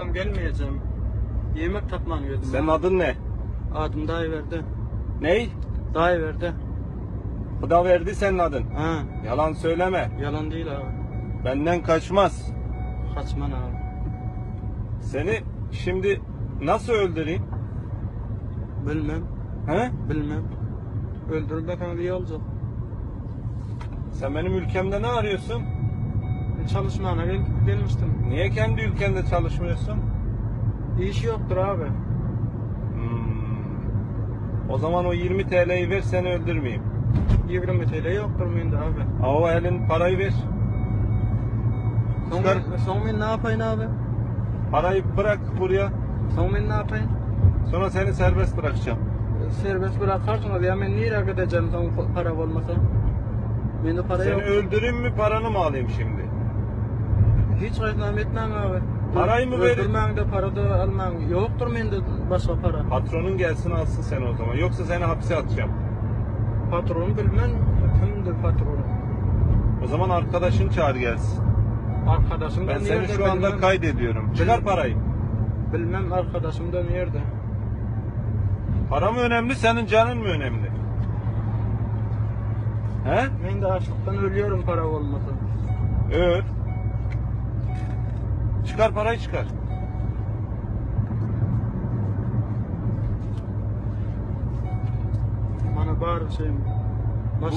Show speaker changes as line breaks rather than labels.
akşam gelmeyeceğim. Yemek tapman yedim.
Senin adın ne?
Adım dayı verdi.
Ney?
Dayı verdi.
Bu da verdi senin adın.
Ha,
Yalan söyleme.
yalan değil abi.
Benden kaçmaz.
Kaçman abi.
Seni şimdi nasıl öldüreyim?
Bilmem,
He?
bilmem. Öldürmek iyi olacak.
Sen benim ülkemde ne arıyorsun?
Çalışmana gel, gelmiştim.
Niye kendi ülkende çalışmıyorsun?
İş yoktur abi.
Hmm. O zaman o 20 TL'yi ver seni öldürmeyeyim.
20 TL yoktur muydu abi?
Aa, o elin parayı ver.
Son,
Çıkar.
son ben ne yapayım abi?
Parayı bırak buraya.
Son ben ne yapayım?
Sonra seni serbest bırakacağım.
Serbest bırakarsın abi. Ya ben nereye gideceğim son para olmasa? Bende para
Seni
yok.
öldüreyim mi paranı mı alayım şimdi?
Hiç reklam etmem abi.
Parayı mı verin?
Öldürmen de para da almam. Yoktur bende başka para.
Patronun gelsin alsın seni o zaman. Yoksa seni hapse atacağım.
Patron bilmem kimdir patron.
O zaman arkadaşın çağır gelsin.
Arkadaşım da
Ben seni şu anda
bilmem.
kaydediyorum. Çıkar parayı.
Bilmem arkadaşım da nerede.
Para mı önemli, senin canın mı önemli? He?
Ben de açlıktan ölüyorum para olmasa.
Evet. Çıkar parayı çıkar.
Bana bağır şeyim. Başka